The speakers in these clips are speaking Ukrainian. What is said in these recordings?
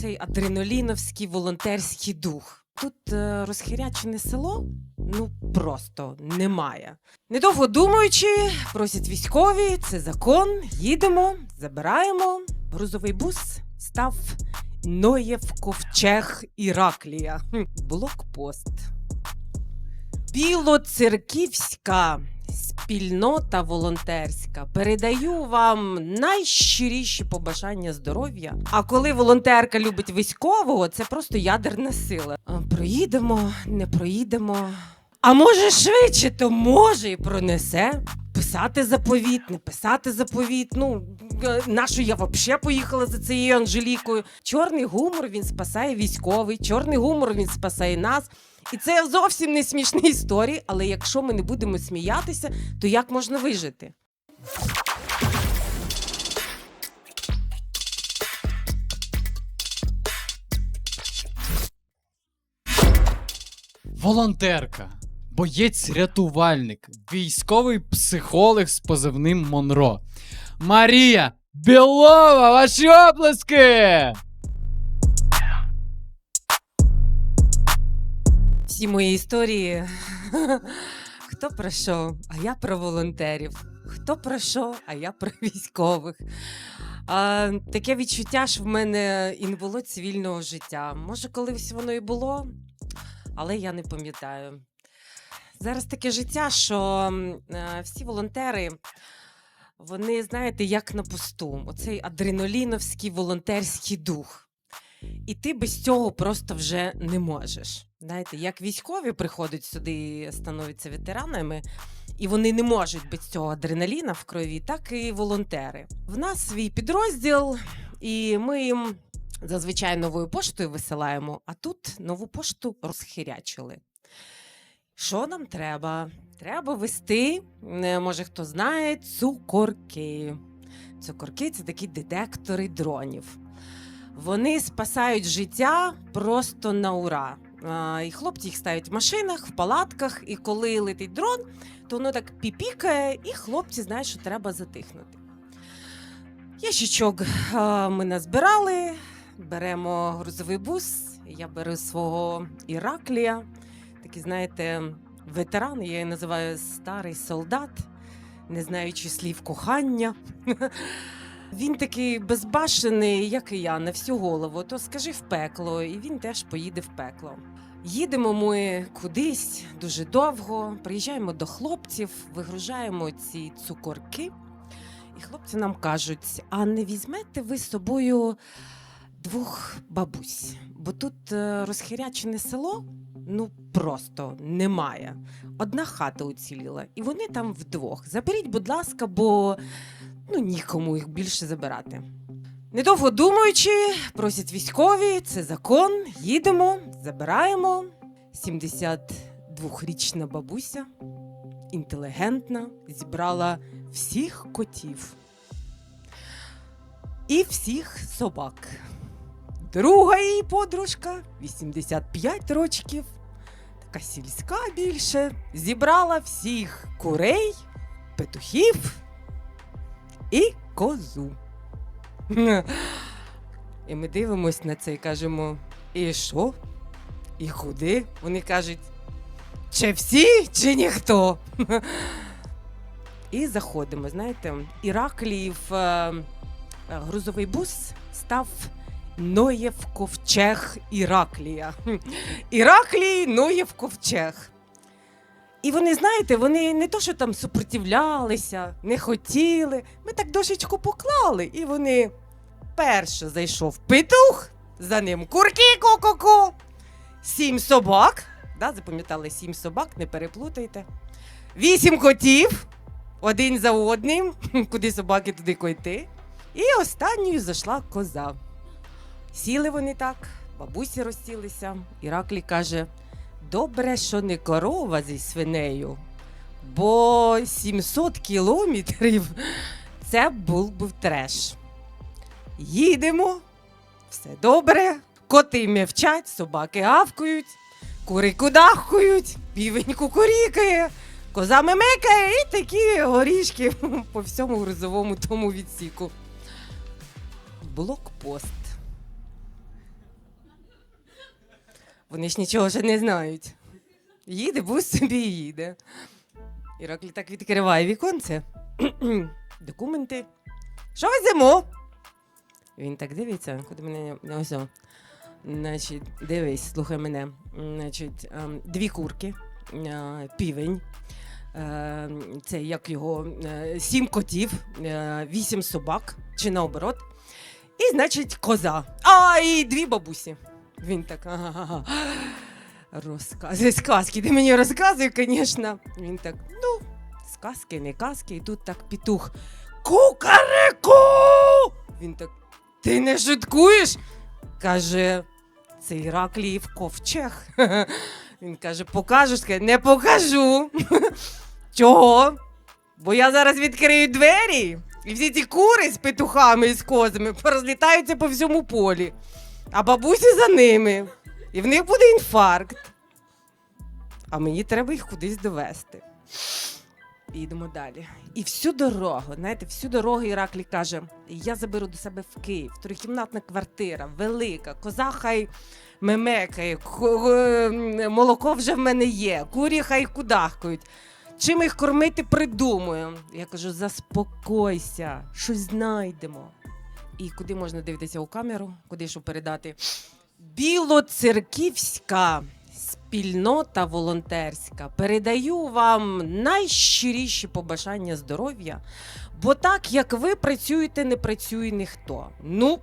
оцей адреналіновський волонтерський дух. Тут е, розхирячене село ну просто немає. Недовго думаючи, просять військові, це закон. Їдемо, забираємо. Грузовий бус став Ноєв ковчег Іраклія. Блокпост. Білоцерківська спільнота волонтерська. Передаю вам найщиріші побажання здоров'я. А коли волонтерка любить військового, це просто ядерна сила. Проїдемо, не проїдемо. А може швидше, то може і пронесе. Писати заповіт, не писати заповіт. Ну е, нащо я взагалі поїхала за цією Анжелікою? Чорний гумор він спасає військовий, чорний гумор він спасає нас. І це зовсім не смішні історії, але якщо ми не будемо сміятися, то як можна вижити? Волонтерка, боєць-рятувальник, військовий психолог з позивним Монро. Марія Білова, ваші оплески! Всі мої історії. Хто про що, а я про волонтерів. Хто про що, а я про військових. А, таке відчуття, що в мене і не було цивільного життя. Може, колись воно і було, але я не пам'ятаю. Зараз таке життя, що е, всі волонтери, вони, знаєте, як на посту. Оцей адреналіновський волонтерський дух. І ти без цього просто вже не можеш. Знаєте, як військові приходять сюди, становляться ветеранами, і вони не можуть без цього адреналіна в крові, так і волонтери. В нас свій підрозділ, і ми їм зазвичай новою поштою висилаємо, а тут нову пошту розхирячили. Що нам треба? Треба вести, е, може хто знає, цукорки. Цукорки це такі детектори дронів. Вони спасають життя просто на ура. І хлопці їх ставлять в машинах, в палатках, і коли летить дрон, то воно так піпікає, і хлопці знають, що треба затихнути. Ящичок ми назбирали, беремо грузовий бус. Я беру свого Іраклія, такий, знаєте, ветеран, я її називаю старий солдат, не знаючи слів кохання. Він такий безбашений, як і я, на всю голову. То скажи в пекло, і він теж поїде в пекло. Їдемо ми кудись дуже довго, приїжджаємо до хлопців, вигружаємо ці цукорки, і хлопці нам кажуть: а не візьмете ви з собою двох бабусь? Бо тут е, розхирячене село, ну просто немає. Одна хата уціліла, і вони там вдвох. Заберіть, будь ласка, бо ну нікому їх більше забирати. Недовго думаючи, просять військові, це закон. Їдемо, забираємо. 72-річна бабуся, інтелігентна, зібрала всіх котів і всіх собак. Друга її подружка, 85 рочків, така сільська більше, зібрала всіх курей, петухів і козу. І ми дивимось на це і кажемо: і що? І куди? Вони кажуть, чи всі, чи ніхто. І заходимо. Знаєте, Іракліїв е, е, грузовий бус став Ноєв ковчег Іраклія. Іраклій Ноєв ковчег. І вони, знаєте, вони не то, що там супротивлялися, не хотіли. Ми так дошечку поклали, і вони перше зайшов петух, за ним курки ко-ко-ко, сім собак. Да, запам'ятали сім собак, не переплутайте. Вісім котів, один за одним, куди собаки, туди койти. І останньою зайшла коза. Сіли вони так, бабусі розсілися. Іраклій каже: добре, що не корова зі свинею, бо 700 кілометрів це був би треш. Їдемо, все добре, коти м'явчать, собаки гавкають, кури кудахкують, півень кукурікає, коза мемекає і такі горішки по всьому грузовому тому відсіку. Блокпост. Вони ж нічого ще не знають. Їде, бус собі їде. Іраклі так відкриває віконце. Документи. Що веземо? Він так дивиться, куди мене не ось. Значить, дивись, слухай мене. Значить, ем, дві курки, е, півень. е, Це як його е, сім котів, е, вісім собак, чи наоборот. І, значить, коза. А, і дві бабусі. Він так. Ага. Розказує сказки. Ти мені розказує, звісно. Він так, ну, сказки, не казки. І тут так петух. Кукареку! Він так. Ти не шуткуєш? Каже, це Іракліїв ковчег. Він каже, покажеш? Каже, не покажу. Чого? Бо я зараз відкрию двері, і всі ці кури з петухами і з козами порозлітаються по всьому полі, а бабусі за ними. І в них буде інфаркт. А мені треба їх кудись довести. Їдемо далі. І всю дорогу, знаєте, всю дорогу Іраклі каже: я заберу до себе в Київ, трьохкімнатна квартира, велика, коза хай мемекає, е, молоко вже в мене є, курі хай кудахкають. Чим їх кормити придумаю. Я кажу: заспокойся, щось знайдемо. І куди можна дивитися у камеру, куди що передати? Білоцерківська спільнота волонтерська. Передаю вам найщиріші побажання здоров'я, бо так як ви працюєте, не працює ніхто. Ну,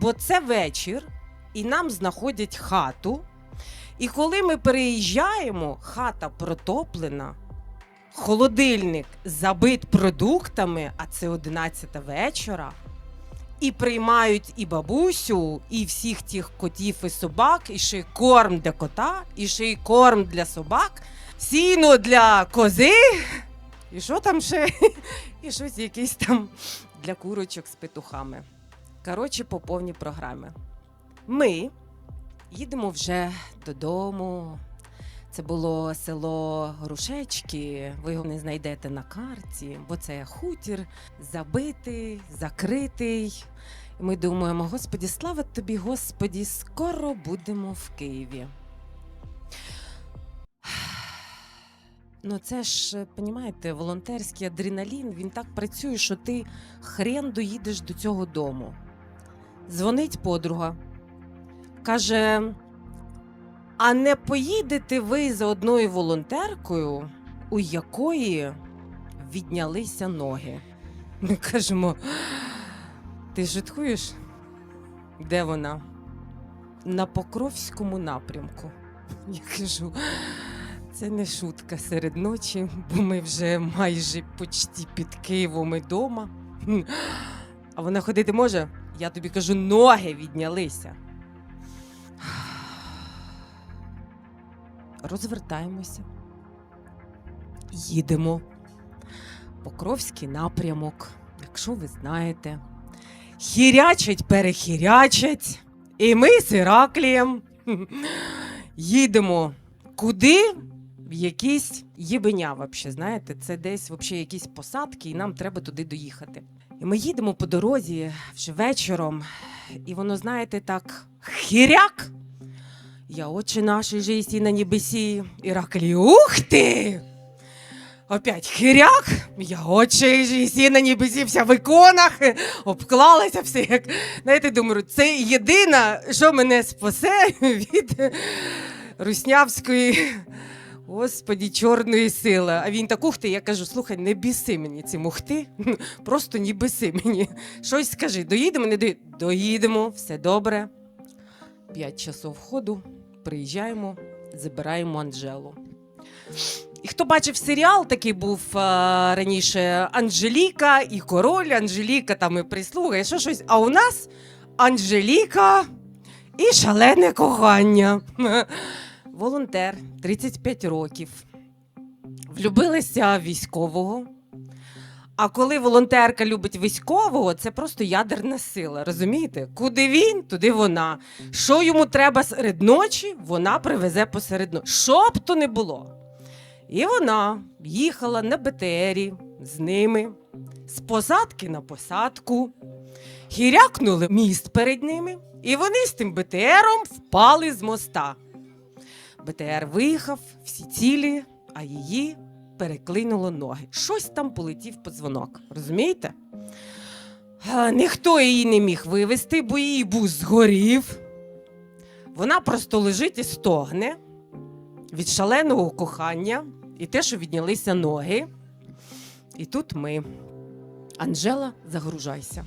бо це вечір, і нам знаходять хату. І коли ми переїжджаємо, хата протоплена, холодильник забит продуктами, а це 11 вечора. І приймають і бабусю, і всіх тих котів і собак, і ще й корм для кота, і ще й корм для собак, сіно для кози. І що там ще? І щось якесь там для курочок з петухами. Коротше, по повній програмі. Ми їдемо вже додому. Це було село Грушечки. Ви його не знайдете на карті, бо це хутір забитий, закритий. І ми думаємо, Господі, слава тобі, Господі, скоро будемо в Києві. Ну, це ж, понімаєте, волонтерський адреналін, він так працює, що ти хрен доїдеш до цього дому. Дзвонить подруга, каже: А не поїдете ви за одною волонтеркою, у якої віднялися ноги? Ми кажемо, ти житкуєш? Де вона? На Покровському напрямку. Я кажу, це не шутка серед ночі, бо ми вже майже почти під Києвом і дома. А вона ходити може? Я тобі кажу, ноги віднялися. Розвертаємося. Їдемо. Покровський напрямок, якщо ви знаєте. Хірячать, перехірячать. І ми з Іраклієм їдемо куди? В якісь єбеня, вообще, знаєте, це десь вообще якісь посадки, і нам треба туди доїхати. І ми їдемо по дорозі вже вечором, і воно, знаєте, так хіряк. Я очі наші же єсі на небесі. Іраклі, ух ти! Опять хиряк, я очі ж єсі на небесі, вся в іконах, обклалася все як. Знаєте, думаю, це єдине, що мене спасе від руснявської, господі, чорної сили. А він так ух ти, я кажу, слухай, не біси мені ці мухти, просто не біси мені. Щось скажи, доїдемо, не доїдемо? Доїдемо, все добре. П'ять часов ходу, приїжджаємо, забираємо Анжелу. І хто бачив серіал, такий був а, раніше Анжеліка і король, Анжеліка там і прислуга, і що щось. А у нас Анжеліка і шалене кохання. Волонтер, 35 років. Влюбилася військового. А коли волонтерка любить військового, це просто ядерна сила. Розумієте? Куди він, туди вона. Що йому треба серед ночі, вона привезе посеред ночі. Що б то не було. І вона їхала на БТРі з ними, з посадки на посадку, хірякнули міст перед ними, і вони з тим БТРом впали з моста. БТР виїхав, всі цілі, а її переклинуло ноги. Щось там полетів подзвонок. Розумієте? Ніхто її не міг вивезти, бо її бус згорів. Вона просто лежить і стогне від шаленого кохання і те, що віднялися ноги. І тут ми. Анжела, загружайся.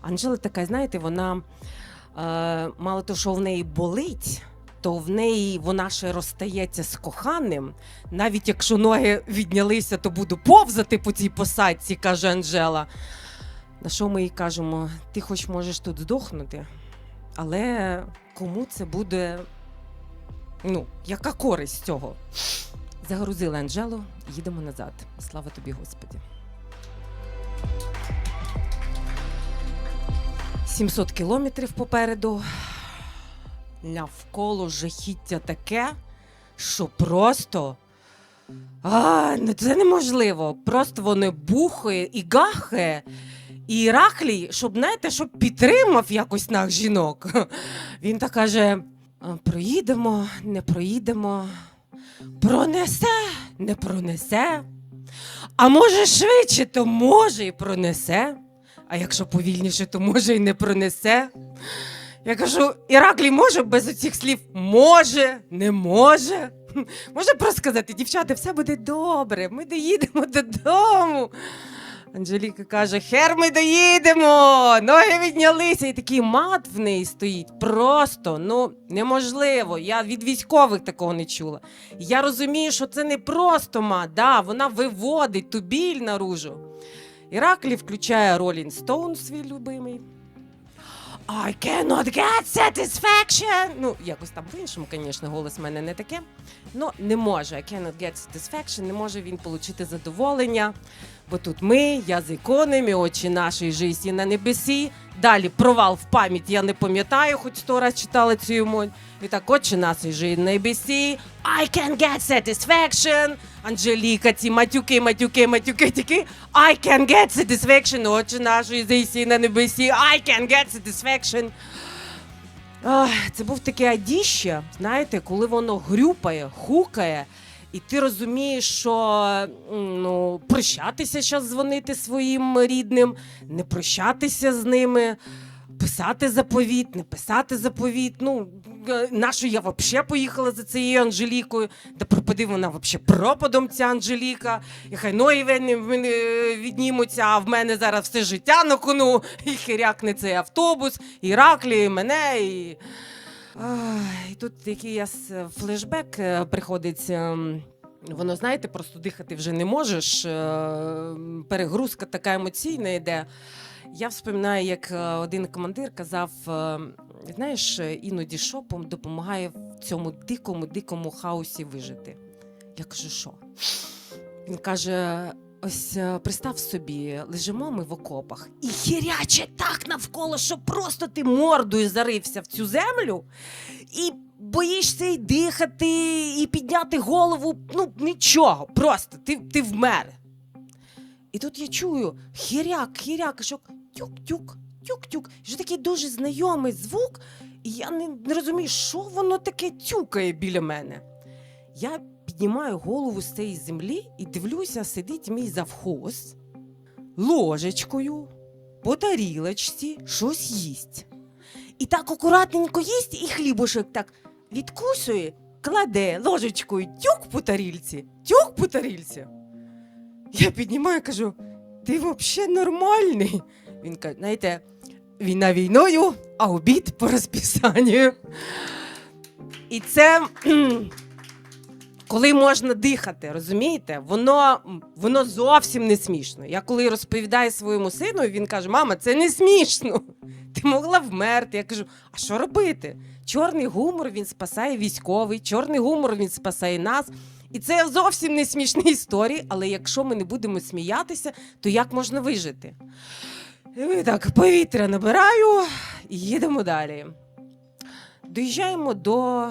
Анжела така, знаєте, вона е, мало того, що в неї болить, то в неї вона ще розстається з коханим. Навіть якщо ноги віднялися, то буду повзати по цій посадці, каже Анжела. На що ми їй кажемо: ти хоч можеш тут здохнути, але кому це буде? Ну, яка користь цього? Загрузили Анжелу, їдемо назад. Слава тобі, Господі. 700 кілометрів попереду. Навколо жахіття таке, що просто. А, ну це неможливо. Просто воно бухає і гахає. І Іраклій, щоб знаєте, щоб підтримав якось нас жінок. Він так каже: проїдемо, не проїдемо, пронесе, не пронесе. А може швидше, то може і пронесе. А якщо повільніше, то може і не пронесе. Я кажу, Іраклій може без оцих слів може, не може. Може просто сказати, дівчата, все буде добре, ми доїдемо додому. Анжеліка каже: Хер ми доїдемо! Ноги віднялися, і такий мат в неї стоїть. Просто ну неможливо. Я від військових такого не чула. Я розумію, що це не просто мат, да, вона виводить ту біль наружу. Іраклі включає Rolling Stone, свій любимий. I cannot get satisfaction. Ну, якось там по-іншому, звісно, голос в мене не таке. Ну, не може. I cannot get satisfaction, не може він отримати задоволення. Бо тут ми, я з іконами, очі нашої житті на небесі. Далі провал в пам'ять, я не пам'ятаю, хоч сто раз читала цю йому. І так, очі нашої житті на небесі. I can get satisfaction. Анжеліка, ці матюки, матюки, матюки, тільки. I can get satisfaction. Очі нашої житті на небесі. I can get satisfaction. Ах, це був таке адіще, знаєте, коли воно грюпає, хукає, і ти розумієш, що ну, прощатися зараз дзвонити своїм рідним, не прощатися з ними, писати заповіт, не писати заповіт. Ну, е, нащо я взагалі поїхала за цією Анжелікою? Да пропади вона взагалі пропадом ця Анжеліка. І хай ноги віднімуться, а в мене зараз все життя на кону, і хирякне цей автобус, і раклі, і мене, і. Ах, І тут який я флешбек е, приходить. ем, Воно, знаєте, просто дихати вже не можеш. е, Перегрузка така емоційна йде. Я вспоминаю, як е, один командир казав: е, знаєш, е, іноді шопом допомагає в цьому дикому, дикому хаосі вижити. Я кажу, що? Він каже: ось е, представ собі, лежимо ми в окопах, і хіряче так навколо, що просто ти мордою зарився в цю землю, і боїшся і дихати, і підняти голову. Ну, нічого, просто ти, ти вмер. І тут я чую хіряк, хіряк, що тюк-тюк, тюк-тюк. Що такий дуже знайомий звук, і я не, не розумію, що воно таке тюкає біля мене. Я піднімаю голову з цієї землі і дивлюся, сидить мій завхоз ложечкою по тарілочці щось їсть. І так акуратненько їсть, і хлібушек так відкусує, кладе ложечкою тюк по тарільці, тюк по тарільці. Я піднімаю і кажу: ти взагалі нормальний? Він каже, знаєте, війна війною, а обід по розписанню. І це коли можна дихати, розумієте? Воно, воно зовсім не смішно. Я коли розповідаю своєму сину, він каже: Мама, це не смішно. Ти могла вмерти. Я кажу, а що робити? Чорний гумор він спасає військовий, чорний гумор він спасає нас. І це зовсім не смішні історії, але якщо ми не будемо сміятися, то як можна вижити? І так повітря набираю і їдемо далі. Доїжджаємо до.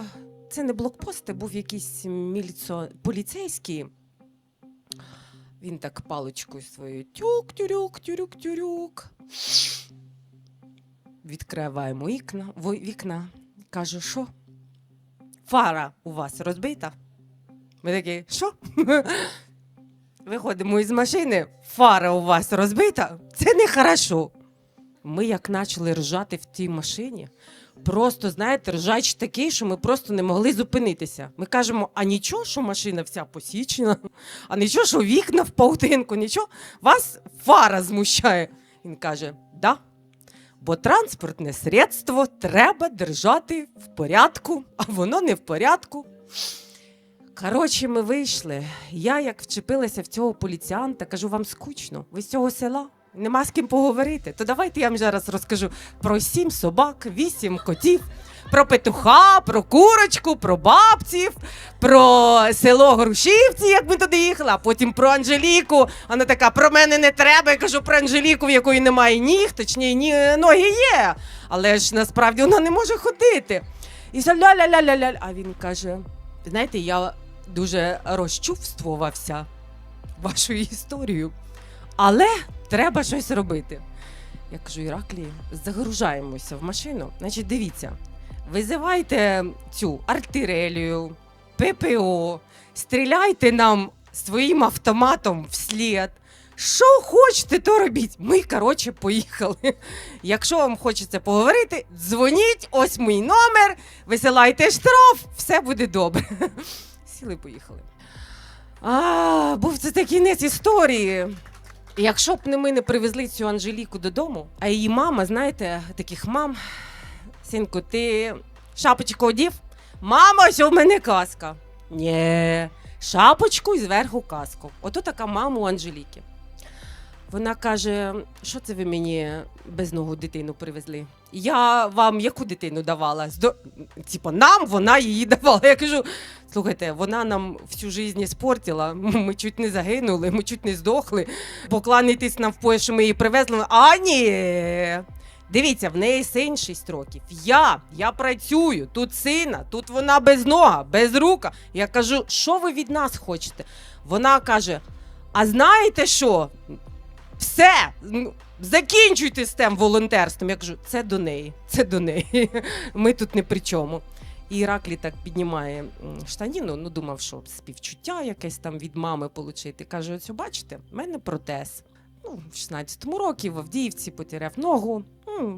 Це не блокпост, це був якийсь міліцо... поліцейський. Він так паличкою своєю тюк-тюрюк, тюрюк-тюрюк. Відкриваємо вікна, вікна. Каже, що? фара у вас розбита? Ми такі, що? Виходимо із машини, фара у вас розбита? Це не хорошо. Ми як почали ржати в тій машині, просто, знаєте, ржач такий, що ми просто не могли зупинитися. Ми кажемо, а нічого, що машина вся посічена, а нічого, що вікна в паутинку, нічого, вас фара змущає. Він каже: да. Бо транспортне средство треба держати в порядку, а воно не в порядку. Коротше, ми вийшли. Я, як вчепилася в цього поліціанта, кажу, вам скучно, ви з цього села. Нема з ким поговорити. То давайте я вам зараз розкажу про сім собак, вісім котів, про петуха, про курочку, про бабців, про село Грушівці, як ми туди їхали, а потім про Анжеліку. Вона така, про мене не треба. Я кажу про Анжеліку, в якої немає ніг, точніше, ні, ноги є. Але ж насправді вона не може ходити. І ля-ля-ля-ля-ля. А він каже: знаєте, я дуже розчувствувався вашою історією, але треба щось робити. Я кажу, Іраклі, загружаємося в машину. Значить, дивіться, визивайте цю артилерію, ППО, стріляйте нам своїм автоматом вслід. Що хочете, то робіть. Ми, коротше, поїхали. Якщо вам хочеться поговорити, дзвоніть, ось мій номер, висилайте штраф, все буде добре. Сіли, поїхали. А, був це такий кінець історії. Якщо б не ми не привезли цю Анжеліку додому, а її мама, знаєте, таких мам, синку, ти шапочку одів? Мама, що в мене казка. Ні, шапочку і зверху каску. Ото така мама у Анжеліки. Вона каже: що це ви мені без ногу дитину привезли? Я вам яку дитину давала? Здо... Типа, нам вона її давала. Я кажу: слухайте, вона нам всю життя спортила. Ми чуть не загинули, ми чуть не здохли. Покланитись нам в що ми її привезли. А ні. Дивіться, в неї син 6 років. Я, я працюю, тут сина, тут вона без нога, без рука. Я кажу, що ви від нас хочете? Вона каже: А знаєте що? Все, ну, закінчуйте з тим волонтерством. Я кажу, це до неї, це до неї. Ми тут не при чому. І Іраклі так піднімає штаніну, ну думав, що співчуття якесь там від мами отримати. Каже: ось бачите, в мене протез. Ну, в 16-му році в Авдіївці потеряв ногу.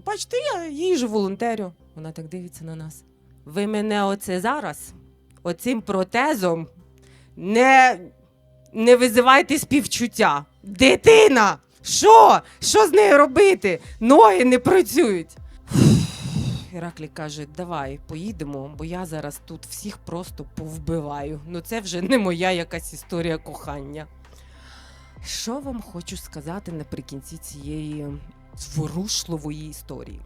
Бачите, я їжу волонтерю. Вона так дивиться на нас. Ви мене оце зараз, оцим протезом, не, не визивайте співчуття. Дитина! Що? Що з нею робити? Ноги не працюють. Іраклі каже: давай поїдемо, бо я зараз тут всіх просто повбиваю. Ну це вже не моя якась історія кохання. Що вам хочу сказати наприкінці цієї зворушливої історії?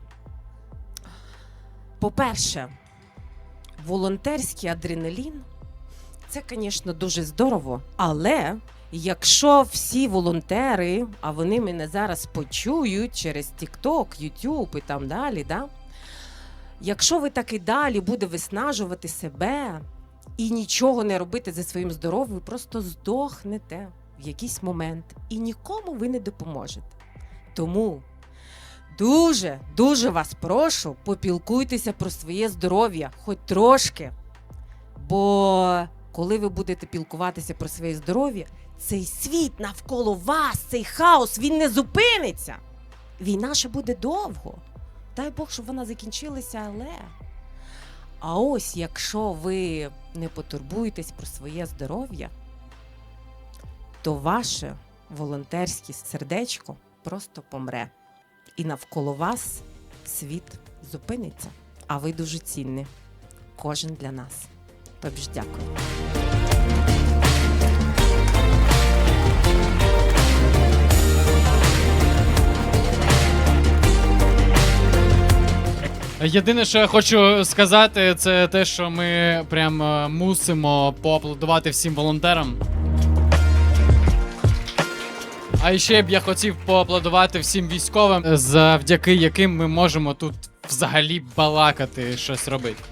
По-перше, волонтерський адреналін це, звісно, дуже здорово, але якщо всі волонтери, а вони мене зараз почують через TikTok, YouTube і там далі, да? якщо ви так і далі буде виснажувати себе і нічого не робити за своїм здоров'ям, ви просто здохнете в якийсь момент і нікому ви не допоможете. Тому дуже, дуже вас прошу, попілкуйтеся про своє здоров'я, хоч трошки. Бо коли ви будете пілкуватися про своє здоров'я, цей світ навколо вас, цей хаос, він не зупиниться. Війна ще буде довго. Дай Бог, щоб вона закінчилася, але. А ось якщо ви не потурбуєтесь про своє здоров'я, то ваше волонтерське сердечко просто помре. І навколо вас світ зупиниться. А ви дуже цінні. Кожен для нас. Тобі ж дякую. Єдине, що я хочу сказати, це те, що ми прям е, мусимо поаплодувати всім волонтерам. А ще б я хотів поаплодувати всім військовим, завдяки яким ми можемо тут взагалі балакати щось робити.